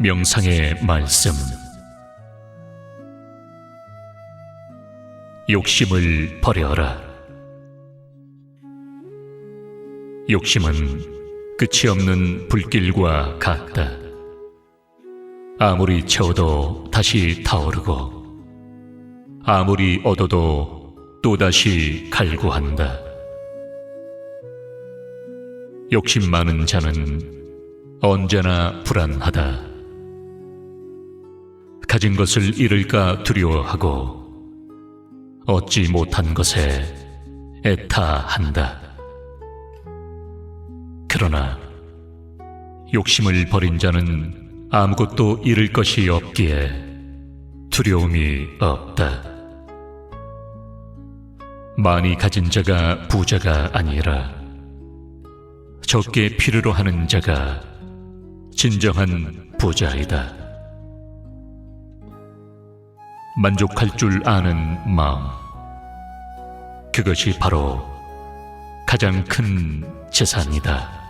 명상의 말씀. 욕심을 버려라. 욕심은 끝이 없는 불길과 같다. 아무리 채워도 다시 타오르고 아무리 얻어도 또다시 갈구한다. 욕심 많은 자는 언제나 불안하다. 가진 것을 잃을까 두려워하고 얻지 못한 것에 애타한다. 그러나 욕심을 버린 자는 아무것도 잃을 것이 없기에 두려움이 없다. 많이 가진 자가 부자가 아니라 적게 필요로 하는 자가 진정한 부자이다. 만족할 줄 아는 마음. 그것이 바로 가장 큰 재산이다.